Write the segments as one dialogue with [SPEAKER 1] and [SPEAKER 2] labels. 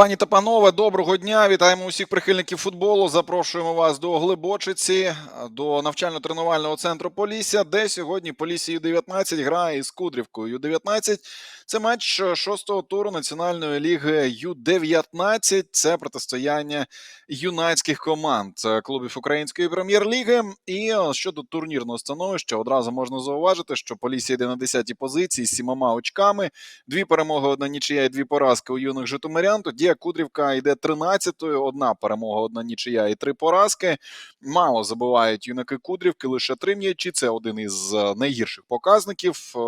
[SPEAKER 1] Пані та панове, доброго дня! Вітаємо усіх прихильників футболу. Запрошуємо вас до Глибочиці, до навчально-тренувального центру Полісся, де сьогодні Полісся Ю-19 грає із Кудрівкою. Ю-19 – це матч шостого туру Національної ліги Ю-19. Це протистояння юнацьких команд клубів Української прем'єр-ліги. І щодо турнірного становища, одразу можна зауважити, що Полісся йде на 10-й позиції з сімома очками. Дві перемоги, одна нічия і дві поразки у юних житомирян. Тоді Кудрівка йде 13-ю, одна перемога, одна нічия і три поразки. Мало забивають юнаки Кудрівки, лише три м'ячі. Це один із е, найгірших показників, е,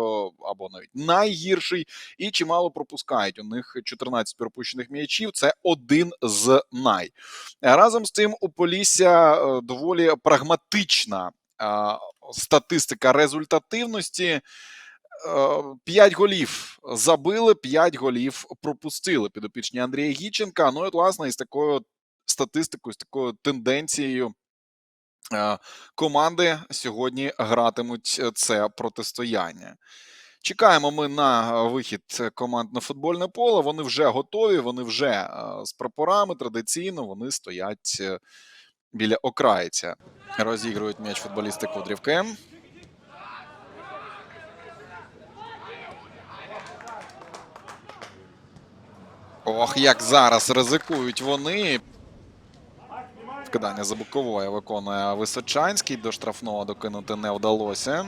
[SPEAKER 1] або навіть найгірший. І чимало пропускають. У них 14 пропущених м'ячів. Це один з най. Разом з тим, у Полісся е, доволі прагматична статистика результативності. 5 голів забили, 5 голів пропустили підопічні Андрія Гіченка. Ну і власне, із такою статистикою, з такою тенденцією е, команди сьогодні гратимуть е, це протистояння. Чекаємо ми на е, вихід команд на футбольне поле. Вони вже готові, вони вже з прапорами традиційно вони стоять біля окраїця. Розігрують м'яч футболісти Кудрівки. Ох, як зараз ризикують вони. Вкидання за бокової виконує Височанський. До штрафного докинути не вдалося.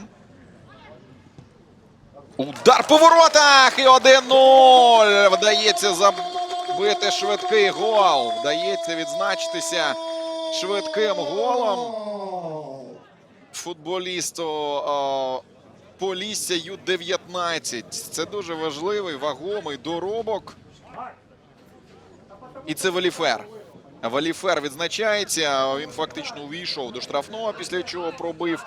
[SPEAKER 1] Удар по воротах! І 1-0! Вдається забити швидкий гол. Вдається відзначитися швидким голом. Футболісту о, Полісся Ю-19. Це дуже важливий, вагомий доробок. І це Валіфер. Валіфер відзначається. Він фактично увійшов до штрафного, після чого пробив.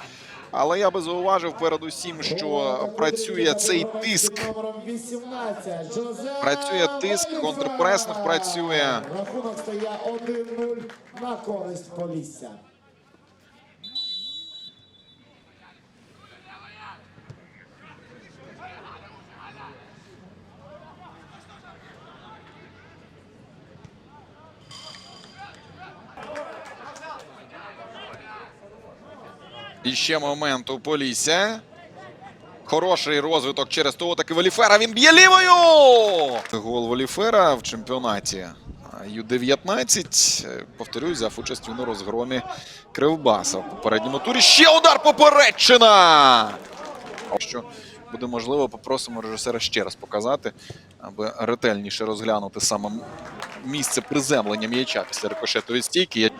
[SPEAKER 1] Але я би зауважив передусім, що працює цей тиск.
[SPEAKER 2] Працює тиск, контрпресинг працює. Рахунок стає 1-0 на користь Полісся.
[SPEAKER 1] І ще момент у Полісся. Хороший розвиток через того таки Валіфера. Він б'є лівою. Гол Валіфера в чемпіонаті Ю-19. Е, Повторюсь, взяв участь у розгромі Кривбаса в попередньому турі. Ще удар попередчина! Що буде можливо, попросимо режисера ще раз показати, аби ретельніше розглянути саме місце приземлення м'яча після рикошетової стійки.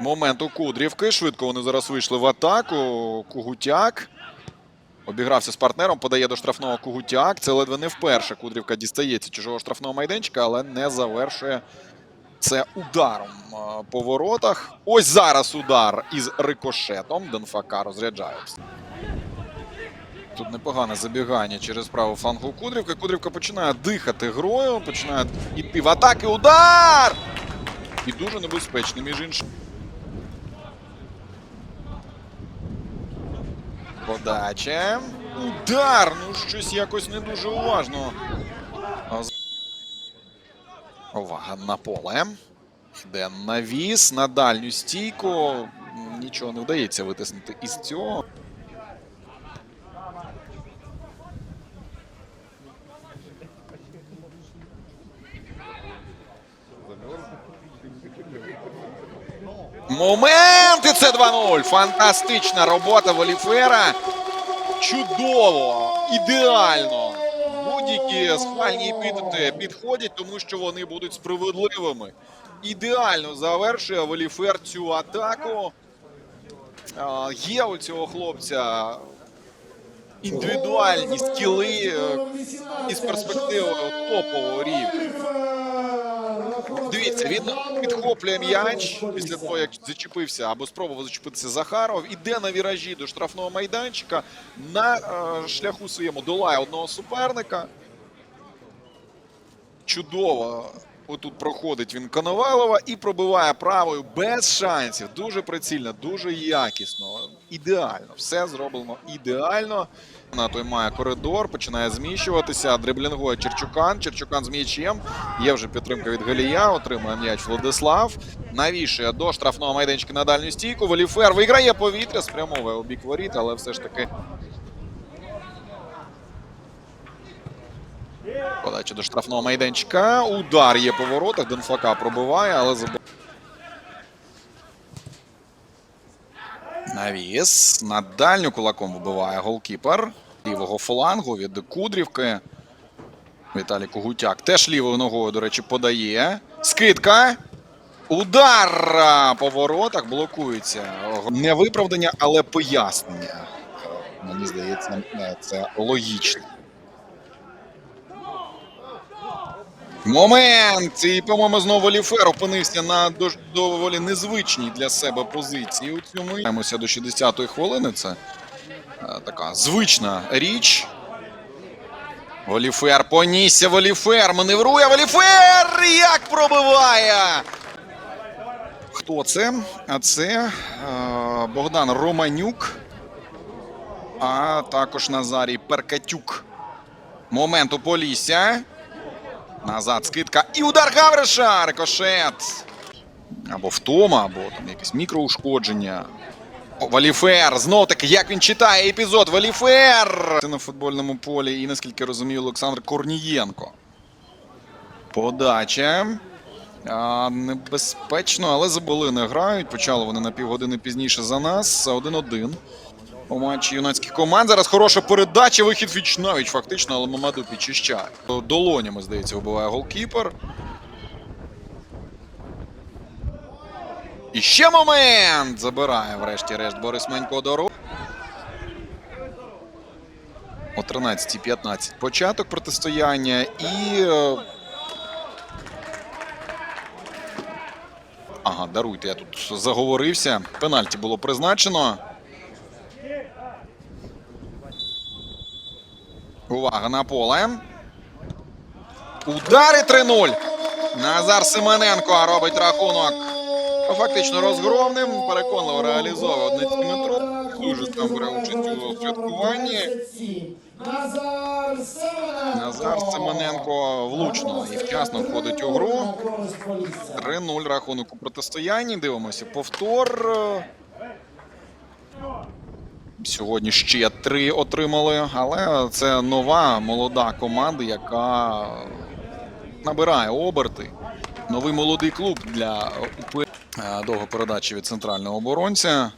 [SPEAKER 1] Момент у Кудрівки. Швидко вони зараз вийшли в атаку. Кугутяк. Обігрався з партнером, подає до штрафного Кугутяк. Це ледве не вперше. Кудрівка дістається чужого штрафного майданчика, але не завершує це ударом по воротах. Ось зараз удар із рикошетом. Денфака розряджається. Тут непогане забігання через праву флангу Кудрівки. Кудрівка починає дихати грою, починає йти в атаки. Удар! І дуже небезпечний, між іншим. Подача. Удар! Ну, щось якось не дуже уважно. Увага на поле. Йде навіс на дальню стійку. Нічого не вдається витиснути із цього. Момент! І це 2-0. Фантастична робота Воліфера. Чудово, ідеально. Будь-які схвальні епітети підходять, тому що вони будуть справедливими. Ідеально завершує Воліфер цю атаку. Є у цього хлопця індивідуальні скіли е, із перспективи топового рівня. Дивіться, він підхоплює м'яч після того, як зачепився або спробував зачепитися Захаров. Іде на віражі до штрафного майданчика. На е, шляху своєму долає одного суперника. Чудово. Отут проходить він Коновалова і пробиває правою без шансів. Дуже прицільно, дуже якісно. ідеально. Все зроблено ідеально. На той має коридор, починає зміщуватися. Дриблінгує Черчукан. Черчукан з м'ячем. Є вже підтримка від Галія. Отримує м'яч Владислав. Навішує до штрафного майданчика на дальню стійку. Воліфер виграє повітря, спрямовує у бік воріт, але все ж таки. Подача до штрафного майданчика. Удар є по воротах. Денфака пробиває, але заб... Навіс. На дальню кулаком вибиває голкіпер. Лівого флангу від Кудрівки. Віталій Когутяк теж лівою ногою, до речі, подає. Скидка. Удар по воротах блокується. Не виправдання, але пояснення. Мені здається, це логічно. Момент! І, по-моєму, знову Ліфер опинився на доволі незвичній для себе позиції. У цьому Маємося до 60-ї хвилини. Це е, така звична річ. Воліфер понісся Воліфер. Маневрує Воліфер! Як пробиває! Хто це? А це е, Богдан Романюк, а також Назарій Перкатюк. Момент у Полісся. Назад скидка. І удар Гавриша! Рикошет. Або втома, або там якесь мікроушкодження. Валіфер! Знов таки, як він читає епізод. Валіфер! Це на футбольному полі, і наскільки розумію, Олександр Корнієнко. Подача. А, небезпечно, але забули не грають. Почали вони на півгодини пізніше за нас. 1-1 у матчі юнацьких команд. Зараз хороша передача, вихід віч фактично, але Мамаду підчищає. Долонями, здається, вбиває голкіпер. І ще момент! Забирає врешті-решт Борис Менько дорогу. О 13.15 початок протистояння і. е, Ага, даруйте, я тут заговорився. Пенальті було призначено. Увага на поле. Удари 3-0. Назар Семененко робить рахунок. Фактично розгромним. Переконливо реалізовує 11-метровку. Дуже там бере участь у святкуванні.
[SPEAKER 2] Назар Семененко.
[SPEAKER 1] Влучно і вчасно входить у гру.
[SPEAKER 2] На користь Полісся.
[SPEAKER 1] 3-0 рахунок у протистоянні. Дивимося повтор. Сьогодні ще три отримали, але це нова молода команда, яка набирає оберти. Новий молодий клуб для довгопередачі Е, від центрального оборонця.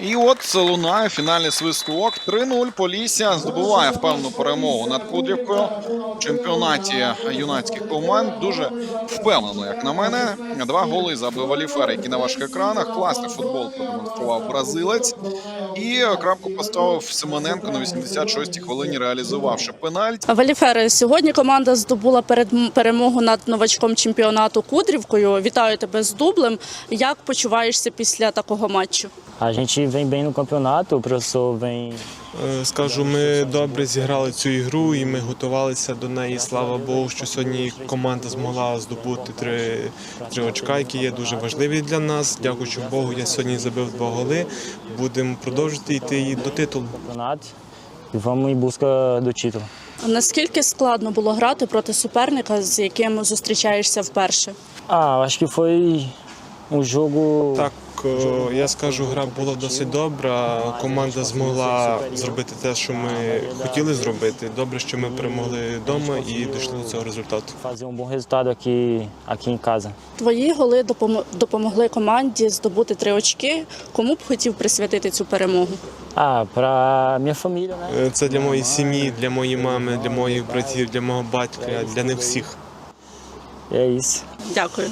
[SPEAKER 1] І от лунає фінальний свисток. 3-0 Полісся здобуває впевнену перемогу над Кудрівкою в чемпіонаті юнацьких команд. Дуже впевнено, як на мене. Два голи забив Валіфер, які на ваших екранах. Класний футбол продемонстрував бразилець. І крапку поставив Семененко на 86-й хвилині, реалізувавши пенальті.
[SPEAKER 3] Валіфери, сьогодні команда здобула перед перемогу над новачком чемпіонату Кудрівкою. Вітаю тебе з дублем. Як почуваєшся після такого матчу?
[SPEAKER 4] A gente vem bem no campeonato, o professor vem
[SPEAKER 5] Скажу, ми добре зіграли цю ігру і ми готувалися до неї. Слава Богу, що сьогодні команда змогла здобути три, три очка, які є дуже важливі для нас. Дякуючи Богу, я сьогодні забив два голи. Будемо продовжувати йти і до титулу.
[SPEAKER 4] vamos em busca do título.
[SPEAKER 3] Наскільки складно було грати проти суперника, з яким зустрічаєшся вперше?
[SPEAKER 4] Eu acho que foi um jogo
[SPEAKER 5] Так, я скажу, гра була досить добра. Команда змогла зробити те, що ми хотіли зробити. Добре, що ми перемогли вдома і дійшли до цього результату.
[SPEAKER 3] Твої голи допомо- допомогли команді здобути три очки. Кому б хотів присвятити цю перемогу?
[SPEAKER 4] Para minha família.
[SPEAKER 5] Е, Це для моєї сім'ї, для моєї мами, для моїх братів, для мого батька, для них всіх.
[SPEAKER 3] Дякую.